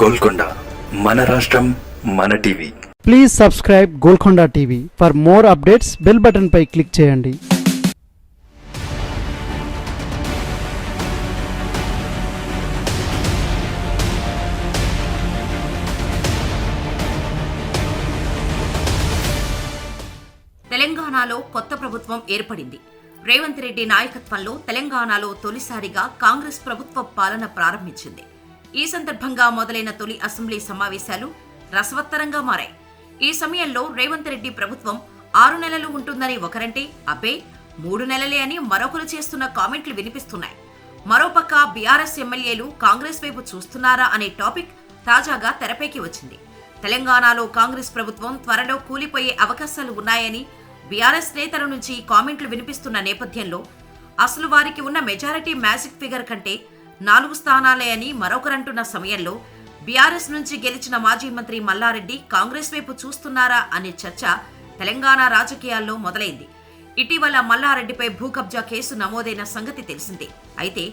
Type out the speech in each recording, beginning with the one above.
గోల్కొండ మన రాష్ట్రం మన TV. Please subscribe Golconda TV for more updates bell button pi click చేయండి. తెలంగాణలో కొత్త ప్రభుత్వం ఏర్పడింది. రేవంత్ రెడ్డి నాయకత్వంలో తెలంగాణలో తొలిసారిగా కాంగ్రెస్ ప్రభుత్వ పాలన ప్రారంభించింది. ఈ సందర్భంగా మొదలైన తొలి అసెంబ్లీ సమావేశాలు రసవత్తరంగా మారాయి. ఈ సమయంలో రేవంత్ రెడ్డి ప్రభుత్వం ఆరు నెలలు ఉంటుందని ఒకరంటే అబ్బే మూడు నెలలే అని మరొకరు చేస్తున్న కామెంట్లు వినిపిస్తున్నాయి. మరోపక్క బీఆర్ఎస్ ఎమ్మెల్యేలు కాంగ్రెస్ వైపు చూస్తున్నారా అనే టాపిక్ తాజాగా తెరపైకి వచ్చింది. తెలంగాణలో కాంగ్రెస్ ప్రభుత్వం త్వరలో కూలిపోయే అవకాశాలు ఉన్నాయని బీఆర్ఎస్ నేతల నుంచి కామెంట్లు వినిపిస్తున్న నేపథ్యంలో అసలు వారికి ఉన్న మెజారిటీ మ్యాజిక్ ఫిగర్ కంటే నాలుగు స్థానాలే అని మరొకరంటున్న సమయంలో బీఆర్ఎస్ నుంచి గెలిచిన మాజీ మంత్రి మల్లారెడ్డి కాంగ్రెస్ వైపు చూస్తున్నారా అనే చర్చ తెలంగాణ రాజకీయాల్లో మొదలైంది. ఇటీవల మల్లారెడ్డిపై భూకబ్జా కేసు నమోదైన సంగతి తెలిసిందే. అయితే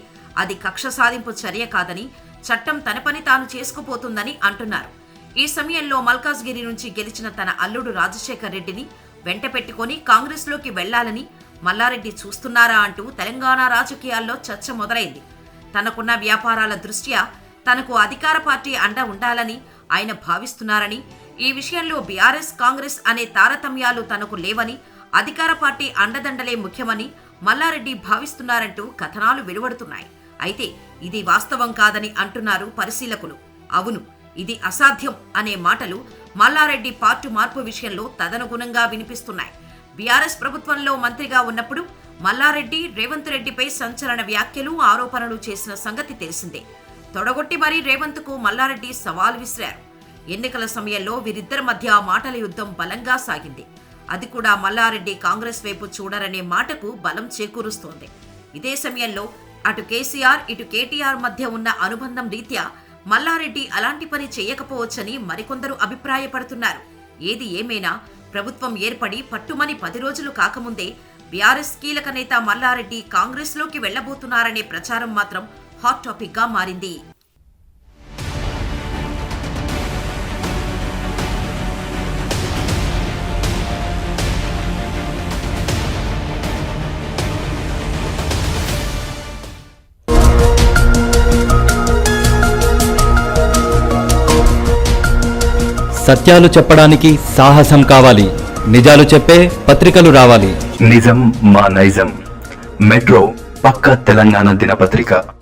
అది కక్ష సాధింపు చర్య కాదని చట్టం తన పని తాను చేసుకుపోతుందని అంటున్నారు. ఈ సమయంలో మల్కాజ్గిరి నుంచి గెలిచిన తన అల్లుడు రాజశేఖర్ రెడ్డిని వెంట పెట్టుకుని కాంగ్రెస్లోకి వెళ్ళాలని మల్లారెడ్డి చూస్తున్నారా అంటూ తెలంగాణ రాజకీయాల్లో చర్చ మొదలైంది. తనకున్న వ్యాపారాల దృష్ట్యా తనకు అధికార పార్టీ అండ ఉండాలని ఆయన భావిస్తున్నారని ఈ విషయంలో బీఆర్ఎస్ కాంగ్రెస్ అనే తారతమ్యాలు తనకు లేవని అధికార పార్టీ అండదండలే ముఖ్యమని మల్లారెడ్డి భావిస్తున్నారంటూ కథనాలు వెలువడుతున్నాయి. అయితే ఇది వాస్తవం కాదని అంటున్నారు పరిశీలకులు. అవును ఇది అసాధ్యం అనే మాటలు మల్లారెడ్డి పార్టీ మార్పు విషయంలో తదనుగుణంగా వినిపిస్తున్నాయి. బీఆర్ఎస్ ప్రభుత్వంలో మంత్రిగా ఉన్నప్పుడు మల్లారెడ్డి రేవంత్ రెడ్డిపై సంచలన వ్యాఖ్యలు ఆరోపణలు చేసిన సంగతి తెలిసిందే. తొడగొట్టి మరీ రేవంత్కు మల్లారెడ్డి సవాల్ విసిరారు. ఎన్నికల సమయంలో వీరిద్దరి మధ్య మాటల యుద్ధం బలంగా సాగింది. అది కూడా మల్లారెడ్డి కాంగ్రెస్ వైపు చూడరనే మాటకు బలం చేకూరుస్తోంది. ఇదే సమయంలో అటు కేసీఆర్ ఇటు కేటీఆర్ మధ్య ఉన్న అనుబంధం రీత్యా మల్లారెడ్డి అలాంటి పని చేయకపోవచ్చని మరికొందరు అభిప్రాయపడుతున్నారు. ఏది ఏమైనా ప్రభుత్వం ఏర్పడి పట్టుమని పది రోజులు కాకముందే బీఆర్ఎస్ కీలక నేత మల్లారెడ్డి కాంగ్రెస్లోకి వెళ్ళబోతున్నారనే ప్రచారం మాత్రం హాట్ టాపిక్గా మారింది. సత్యాలు చెప్పడానికి సాహసం కావాలి. నిజాలు చెప్పే పత్రికలు రావాలి. నిజం మా నైజం. మెట్రో పక్క తెలంగాణ దినపత్రిక.